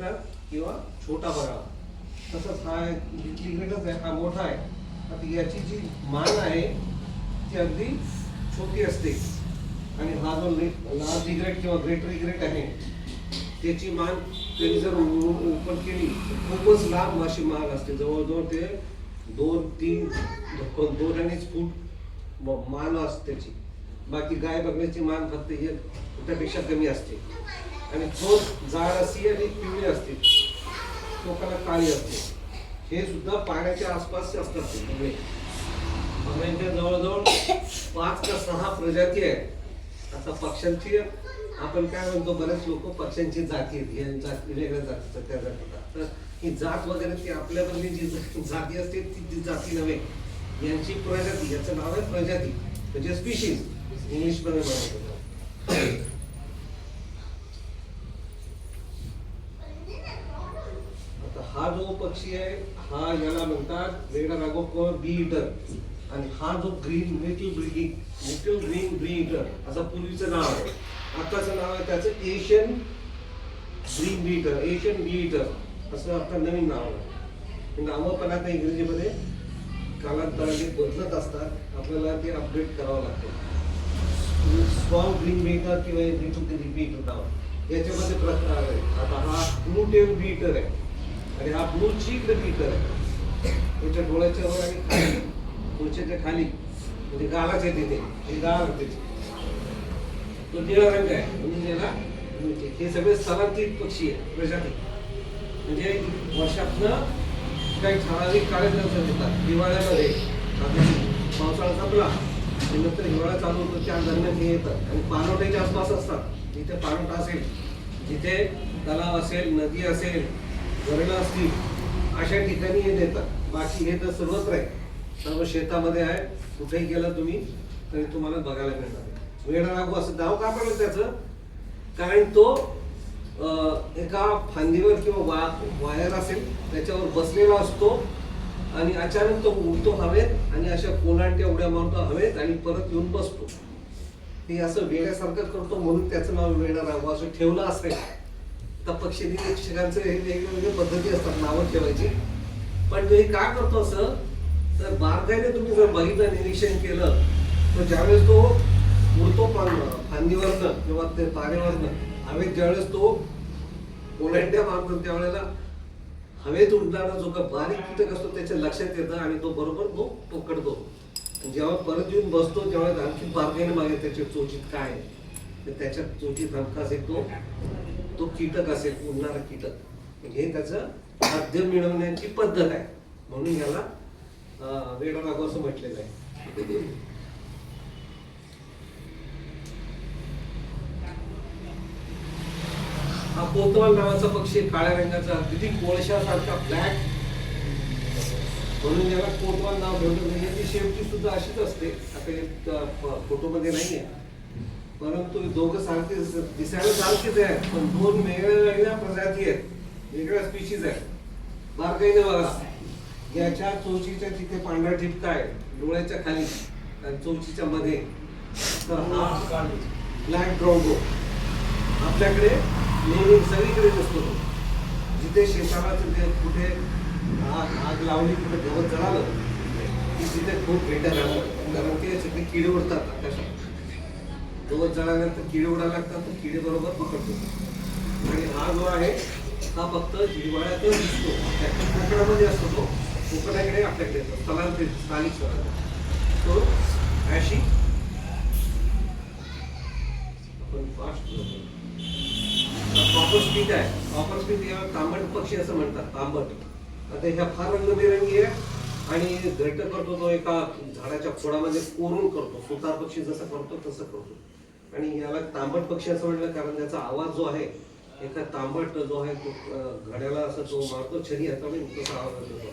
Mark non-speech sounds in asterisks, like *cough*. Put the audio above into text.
किंवा छोटा बघावा तसंच हा जिथली ग्रेटच आहे हा मोठा आहे. आता याची जी मान आहे ती अगदी छोटी असते. आणि हा जो लार्ज इग्रेट किंवा ग्रेटर इग्रेट आहे त्याची मान त्यांनी जर ओपन केली तर खूपच लांब अशी मान असते. जवळजवळ ते दोन तीन दोन दोन अडीच फूट म- मान असते त्याची. बाकी गाय बघण्याची मान फक्त हे त्यापेक्षा कमी असते. आणि चोच जाड अशी आणि पिवळी असते टोकाला काळी असते. हे सुद्धा पाण्याच्या आसपासचे असतात ते सगळे जवळजवळ पाच का सहा प्रजाती आहेत. आता पक्ष्यांची आपण काय म्हणतो बरेच लोक पक्ष्यांची जाती आहेत. जात जाती वेगळ्या जातीचं त्या जातीचा तर ही जात वगैरे ती आपल्यामधली जी *laughs* जाती असते ती जी जाती नव्हे यांची प्रजाती याचं नाव आहे प्रजाती. म्हणजे स्पीशीज इंग्लिशमध्ये म्हणतो आता हा जो पक्षी आहे हा याला म्हणतात वेगळा रागोकोर बी इटर आणि हा जो green native breeding native green bee eater असं पूर्वीचं नाव आहे. आत्ताचं नाव आहे त्याचं Asian green bee eater Asian bee eater असं आता नवीन नाव आहे. नावं पण आता इंग्रजीमध्ये कालांतराने बदलत असतात. आपल्याला ते अपडेट करावं लागतं. स्ट्रॉंग ग्रीन बीटर किंवा नाव. याच्यामध्ये प्रकार आहे. आता हा ब्लू टेल बीटर आहे. आणि हा ब्लू चीक बीटर आहे डोळ्याच्या वर आणि खाली पुढच्या खाली. म्हणजे गालाच आहे तिथे हे गाळ आहे तो. निळा रंग आहे. म्हणून याला हे सगळे स्थलांतरित पक्षी आहे प्रजाती. म्हणजे वर्षातनं काही ठराविक कार्यक्रम येतात. हिवाळ्यामध्ये. पावसाळा संपला. आणि नंतर हिवाळा चालू होतो त्या दरम्यान हे येतात. आणि पाणवठ्याच्या आसपास असतात. जिथे पाणवठा असेल जिथे तलाव असेल नदी असेल धरणं असतील अशा ठिकाणी हे देतात. बाकी हे तर सर्वत्र आहे. सर्व शेतामध्ये आहे. कुठेही गेलं तुम्ही तरी तुम्हाला बघायला मिळणार. वेडा असं नाव का पडलं त्याचं? कारण तो एका फांदीवर किंवा वा वायर असेल त्याच्यावर बसलेला असतो आणि अचानक तो उडतो हवेत आणि अशा कोलांट्या उड्या मारतो हवेत आणि परत येऊन बसतो. ते असं वेड्यासारखं करतो म्हणून त्याचं नाव वेडा राहू असं ठेवलं असेल तर पक्ष निरीक्षकांचे हे वेगवेगळे पद्धती असतात नावं ठेवायची. पण तो काय का करतो असं? तर बारकाईने तुम्ही जर बघितलं निरीक्षण केलं तर ज्यावेळेस तो उडतो पान फांदीवरनं किंवा ते तारेवरनं हवेत ज्यावेळेस तो ओलांड्या मारतो त्यावेळेला हवेत उडणारा जो का बारीक कीटक असतो त्याच्या लक्षात येतं आणि तो बरोबर तो पकडतो जेव्हा परत येऊन बसतो तेव्हा आणखी बारकाईने मागे त्याच्या चोचीत काय आहे. तर त्याच्या चोचीत हमखास एक तो तो कीटक असेल उडणारा कीटक. म्हणजे हे त्याचं खाद्य मिळवण्याची पद्धत आहे. म्हणून याला अं, वेडा असं म्हटलेलं आहे. हा कोतवाल नावाचा पक्षी काळ्या रंगाचा. अगदी कोळशासारखा ब्लॅक म्हणून याला कोतवाल नाव ठेवलं म्हणजे याची शेपटी सुद्धा अशीच असते. आता फोटोमध्ये नाही आहे परंतु दोघं सारखे दिसायला सारखेच आहेत पण दोन वेगळ्या वेगळ्या प्रजाती आहेत वेगळ्या स्पीशीज आहेत. बारकाईने बघा याच्या चोचीच्या तिथे पांढरा ठिपका आहे डोळ्याच्या खाली आणि चोचीच्या मध्ये. तर हा ब्लॅक ड्रॉगो आपल्याकडे नेहमी सगळीकडे नसतो तो. जिथे शेताला तिथे कुठे आग आग लावली कुठे गवत जळालं की तिथे खूप भेट्या लागतात कारण ते तिथे किडे उडतात आकाशात. गवत जळाल्यानंतर किडे उडायला लागतात तर किडे बरोबर पकडतो. आणि हा जो आहे हा फक्त हिवाळ्यातच दिसतो. त्याच्या कोकणामध्ये असतो तो. कोकणाकडे आपल्याकडे येतो. स्थलांतरित स्थानिक स्वराज्य. तो अशी आपण फास्ट प्रॉपर स्पीड आहे. प्रॉपर स्पीड याला तांबट पक्षी असं म्हणतात. तांबट. आता ह्या फार रंगबेरंगी आहे. आणि घट करतो तो एका झाडाच्या खोडामध्ये कोरून करतो. सुतार पक्षी जसं करतो तसं करतो. आणि याला तांबट पक्षी असं म्हटलं कारण त्याचा आवाज जो आहे एका तांबट जो आहे तो घड्याला असं तो मारतो छरी हाताने तसा आवाज येतो.